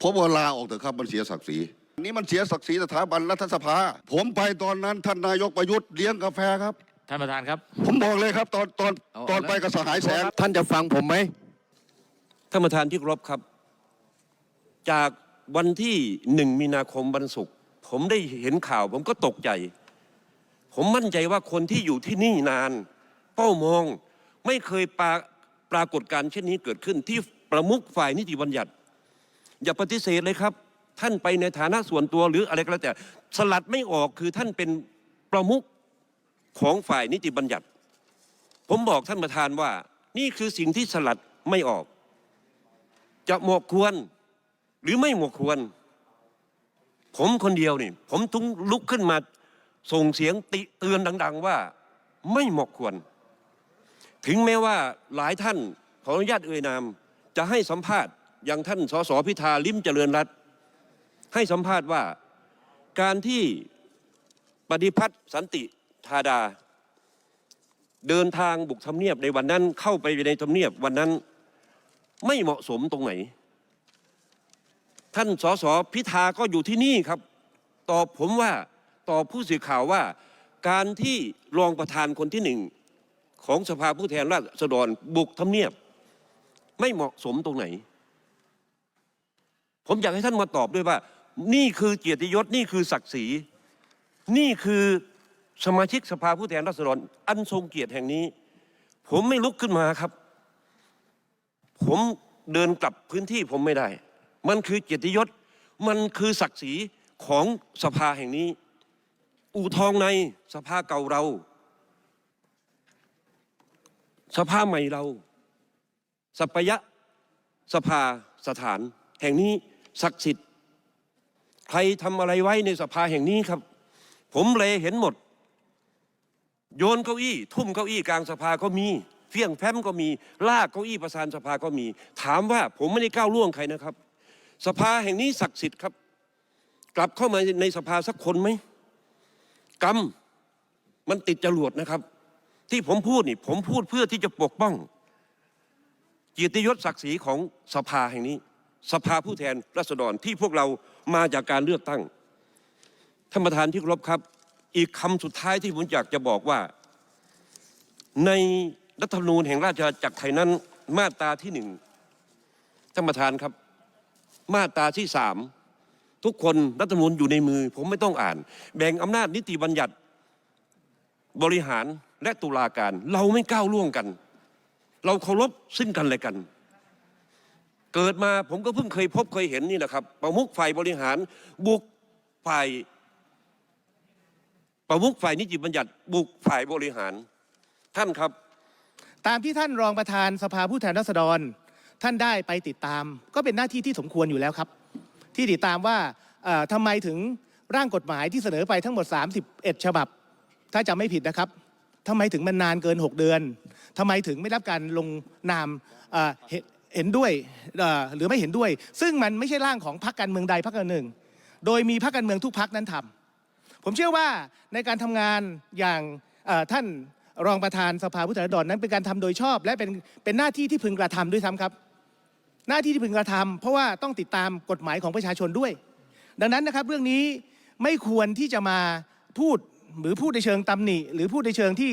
ผมว่าลาออกเถอะครับมันเสียศักดิ์ศรีนี่มันเสียศักดิ์ศรีสถาบันรัฐสภา ผมไปตอนนั้นท่านนายกประยุทธ์เลี้ยงกาแฟครับ ท่านประธานครับ ผมบอกเลยครับ ตอนตอนเอาตอนเอาไปกับสหายแสง ท่านจะฟังผมไหมท่านประธานที่เคารพครับ จากวันที่หนึ่งมีนาคมวันศุกร์ผมได้เห็นข่าว ผมก็ตกใจ ผมมั่นใจว่าคนที่อยู่ที่นี่นาน เป้ามองไม่เคยปราปรากฏการณ์เช่นนี้เกิดขึ้นที่ประมุขฝ่ายนิติบัญญัติ อย่าปฏิเสธเลยครับ ท่านไปในฐานะส่วนตัวหรืออะไรก็แล้วแต่ สลัดไม่ออกคือท่านเป็นประมุขของฝ่ายนิติบัญญัติ ผมบอกท่านประธานว่า นี่คือสิ่งที่สลัดไม่ออก จะเหมาะควร หรือไม่เหมาะควร ผมคนเดียวนี่ ผมต้งลุกขึ้นมาส่งเสียงติเตือนดัง ๆ ว่าไม่เหมาะควร ถึงแม้ว่าหลายท่านขออนุญาตเอ่ยนาม จะให้สัมภาษณ์ อย่างท่านสสพิธาลิมเจริญรัตให้สัมภาษณ์ว่าการที่ปฏิพัฒน์สันติธาดา เดินทางบุกทำเนียบในวันนั้นเข้าไปในทำเนียบวันนั้นไม่เหมาะสมตรงไหน ท่านสสพิธาก็อยู่ที่นี่ครับ ตอบผมว่าตอบผู้สื่อข่าวว่า การที่รองประธานคนที่หนึ่งของสภาผู้แทนราษฎรบุกทำเนียบ ไม่เหมาะสมตรงไหน ผมอยากให้ท่านมาตอบด้วยว่า นี่คือเกียรติยศนี่คือศักดิ์ศรี นี่คือสมาชิกสภาผู้แทนราษฎรอันทรงเกียรติแห่งนี้ ผมไม่ลุกขึ้นมาครับ ผมเดินกลับพื้นที่ผมไม่ได้ มันคือเกียรติยศ มันคือศักดิ์ศรีของสภาแห่งนี้ อู่ทองในสภาเก่าเรา สภาใหม่เรา สัปยะสภาสถานแห่งนี้ ศักดิ์สิทธิ์ ใครทำอะไรไว้ในสภาแห่งนี้ครับ ผมเลยเห็นหมด โยนเก้าอี้ ทุ่มเก้าอี้กลางสภาก็มีเฟี้ยงแฟ้มก็มี ลากเก้าอี้ประธานสภาก็มี ถามว่าผมไม่ได้ก้าวล่วงใครนะครับ สภาแห่งนี้ศักดิ์สิทธิ์ครับ กลับเข้ามาในสภาสักคนไหมกรรมมันติดจรวดนะครับ ที่ผมพูดนี่ ผมพูดเพื่อที่จะปกป้องเกียรติยศศักดิ์ศรีของสภาแห่งนี้ สภาผู้แทนราษฎรที่พวกเรามาจากการเลือกตั้งท่านประธานที่เคารพครับ อีกคำสุดท้ายที่ผมอยากจะบอกว่า ในรัฐธรรมนูญแห่งราชอาณาจักรไทยนั้นมาตราที่หนึ่งท่านประธานครับ มาตราที่สามทุกคนรัฐธรรมนูญอยู่ในมือ ผมไม่ต้องอ่าน แบ่งอำนาจนิติบัญญัติ บริหารและตุลาการ เราไม่ก้าวล่วงกัน เราเคารพซึ่งกันและกัน เกิดมาผมก็เพิ่งเคยพบเคยเห็นนี่แหละครับ ประมุขฝ่ายบริหารบุกฝ่าย ประมุขฝ่ายนิติบัญญัติบุกฝ่ายบริหาร ท่านครับ ตามที่ท่านรองประธานสภาผู้แทนราษฎร ท่านได้ไปติดตาม ก็เป็นหน้าที่ที่สมควรอยู่แล้วครับ ที่ติดตามว่าเอ่อทำไมถึงร่างกฎหมายที่เสนอไปทั้งหมด 31 ฉบับ ถ้าจำไม่ผิดนะครับทำไมถึงมันนานเกิน 6 เดือนทำไมถึงไม่รับการลงนามเอ่อเห็น เห็นด้วยหรือไม่เห็นด้วย ซึ่งมันไม่ใช่ร่างของพรรคการเมืองใดพรรคการหนึ่ง โดยมีพรรคการเมืองทุกพรรคนั้นทำผมเชื่อว่าในการทำงานอย่างท่านรองประธานสภาผู้แทนราษฎรนั้นเป็นการทำโดยชอบ และเป็นเป็นหน้าที่ที่พึงกระทำด้วยซ้ำครับ หน้าที่ที่พึงกระทำเพราะว่าต้องติดตามกฎหมายของประชาชนด้วย ดังนั้นนะครับเรื่องนี้ไม่ควรที่จะมาพูดหรือพูดในเชิงตำหนิ หรือพูดในเชิงที่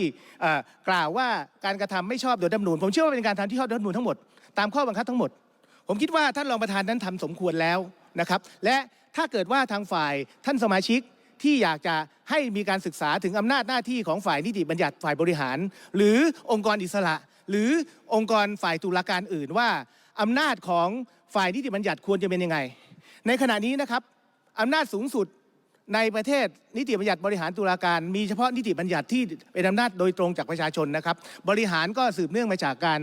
กล่าวว่าการกระทำไม่ชอบโดยรัฐมนูญผมเชื่อว่าเป็นการทำที่ชอบโดยรัฐมนูญทั้งหมด ตามข้อบังคับทั้งหมด ผมคิดว่าท่านรองประธานนั้นทำสมควรแล้วนะครับ และถ้าเกิดว่าทางฝ่ายท่านสมาชิกที่อยากจะให้มีการศึกษาถึงอำนาจหน้าที่ของฝ่ายนิติบัญญัติฝ่ายบริหาร หรือองค์กรอิสระ หรือองค์กรฝ่ายตุลาการอื่นว่าอำนาจของฝ่ายนิติบัญญัติควรจะเป็นยังไง ในขณะนี้นะครับอำนาจสูงสุดในประเทศนิติบัญญัติบริหารตุลาการ มีเฉพาะนิติบัญญัติที่เป็นอำนาจโดยตรงจากประชาชนนะครับ บริหารก็สืบเนื่องมาจากการ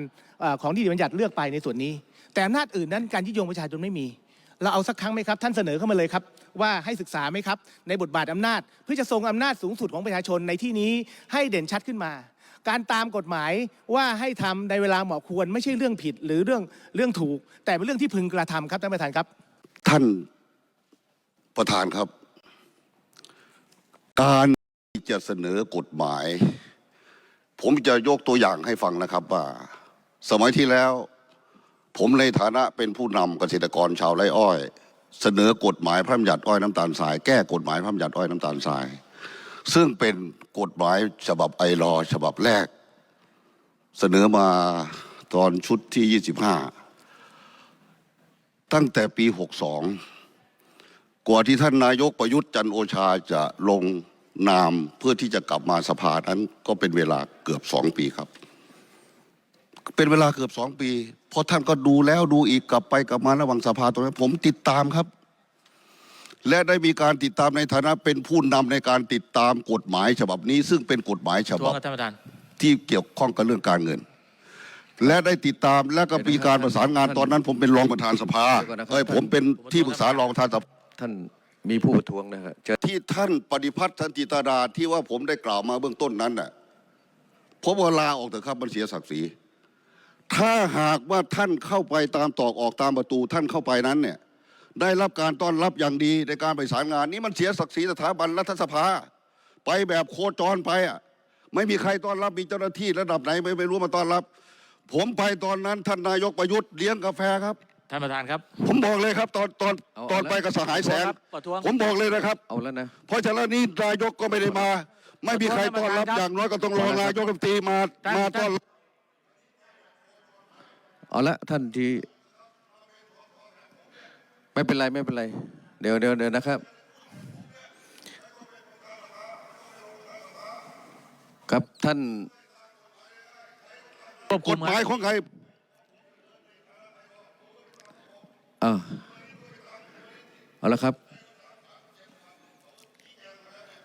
ของนิติบัญญัติเลือกไปในส่วนนี้ แต่อำนาจอื่นนั้นการยึดโยงประชาชนไม่มี เราเอาสักครั้งไหมครับ ท่านเสนอเข้ามาเลยครับ ว่าให้ศึกษาไหมครับ ในบทบาทอำนาจ เพื่อจะทรงอำนาจสูงสุดของประชาชนในที่นี้ให้เด่นชัดขึ้นมา การตามกฎหมายว่าให้ทำในเวลาเหมาะควรไม่ใช่เรื่องผิดหรือเรื่องเรื่องถูก แต่เป็นเรื่องที่พึงกระทำครับท่านประธานครับ ท่านประธานครับ การที่จะเสนอกฎหมาย ผมจะยกตัวอย่างให้ฟังนะครับว่า สมัยที่แล้วผมในฐานะเป็นผู้นำเกษตรกรชาวไร่อ้อย เสนอกฎหมายพระราชบัญญัติอ้อยน้ำตาลทราย แก้กฎหมายพระราชบัญญัติอ้อยน้ำตาลทราย ซึ่งเป็นกฎหมายฉบับไอรอว์ฉบับแรก เสนอมาตอนชุดที่ 25 ตั้งแต่ปี 62 กว่าที่ท่านนายกประยุทธ์จันโอชาจะลงนามเพื่อที่จะกลับมาสภานั้นก็เป็นเวลาเกือบสองปีครับ เป็นเวลาเกือบสองปีเพราะท่านก็ดูแล้วดูอีกกลับไปกลับมาระหว่างสภาตรงนั้นผมติดตามครับ และได้มีการติดตามในฐานะเป็นผู้นำในการติดตามกฎหมายฉบับนี้ ซึ่งเป็นกฎหมายฉทวบังบครับท่านประธานที่เกี่ยวข้องกับเรื่องการเงิน และได้ติดตามและก็มีการประสานงานตอนนั้น ผมเป็นรองประธานสภาเดี๋ยวก่อนนะครับเอ้ยผมเป็นที่ปรึกษารองประธานสภาท่านมีผู้ประท้วงนะครับเชิญที่ท่านปฏิพัฒน์ทันจิตาดาที่ว่าผมได้กล่าวมาเบื้องต้นนั้นน่ะผมว่าลาออกเถอะครับมันเสียศักดิ์ศรี ถ้าหากว่าท่านเข้าไปตามตอกออกตามประตูท่านเข้าไปนั้นเนี่ยได้รับการต้อนรับอย่างดีในการไปสารงาน นี้มันเสียศักดิ์ศรีสถาบันรัฐสภา ไปแบบโคจรไปอะไม่มีใครต้อนรับมีเจ้าหน้าที่ระดับไหนไม่ไม่รู้มาต้อนรับ ผมไปตอนนั้นท่านนายกประยุทธ์เลี้ยงกาแฟครับ ท่านประธานครับ ผมบอกเลยครับ ตอนตอนตอนไปกับสหายแสงประท้วง ผมบอกเลยนะครับ เอาแล้วนะ เพราะฉะนั้นนี่นายกก็ไม่ได้มา ไม่มีใครต้อนรับท่านประธานครับอย่างน้อยก็ต้องรอนายกรัฐมนตรีมาท่านมาต้อนรับ เอาละท่านที่ ไม่เป็นไรไม่เป็นไร เดี๋ยวเดี๋ยวเดี๋ยวนะครับ ครับท่านควบกคุฎมหมายครับของใครอ่าเอาละครับ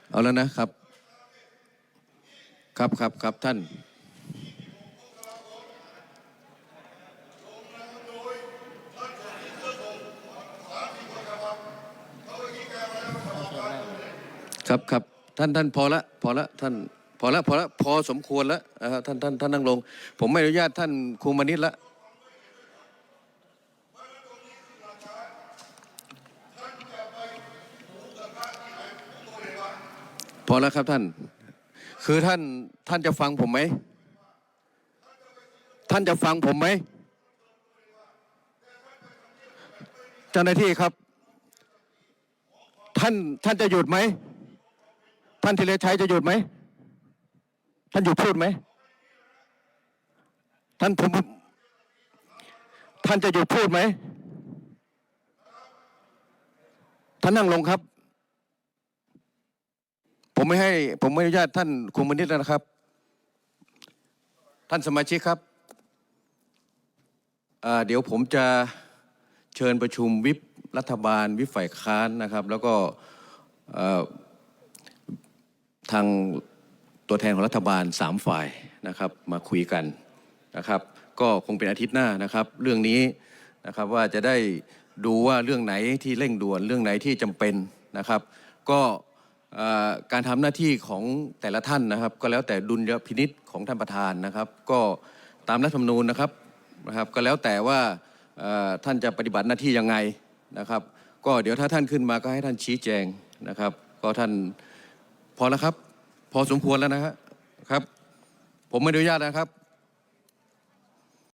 เอาแล้วนะครับ ครับครับครับท่าน ครับครับท่านท่านพอละพอละท่านพอละพอละพอสมควรแล้วนะครับท่านท่านท่านนั่งลง ผมไม่อนุญาตท่านครูมานิดละพอแล้วครับท่าน คือท่านท่านจะฟังผมไหม ท่านจะฟังผมไหมเจ้าหน้าที่ครับ ท่านท่านจะหยุดไหม ท่านธีรชัยจะหยุดไหม ท่านหยุดพูดไหม ท่านผมท่านจะหยุดพูดไหม ท่านนั่งลงครับ ผมไม่ให้ ผมไม่อนุญาตท่านคุมมนิดแล้วนะครับ ท่านสมาชิกครับ เดี๋ยวผมจะเชิญประชุมวิปรัฐบาลวิปฝ่ายค้านนะครับ แล้วก็ ทางตัวแทนของรัฐบาลสามฝ่ายนะครับมาคุยกันนะครับ ก็คงเป็นอาทิตย์หน้านะครับ เรื่องนี้นะครับว่าจะได้ดูว่าเรื่องไหนที่เร่งด่วนเรื่องไหนที่จำเป็นนะครับ ก็การทำหน้าที่ของแต่ละท่านนะครับ ก็แล้วแต่ดุลยพินิษของท่านประธานนะครับ ก็ตามรัฐธรรมนูญนะครับนะครับก็แล้วแต่ว่าท่านจะปฏิบัติหน้าที่ยังไงนะครับ ก็เดี๋ยวถ้าท่านขึ้นมาก็ให้ท่านชี้แจงนะครับ ก็ท่านพอแล้วครับ พอสมควรแล้วนะฮะครับผมไม่อนุญาตนะครับ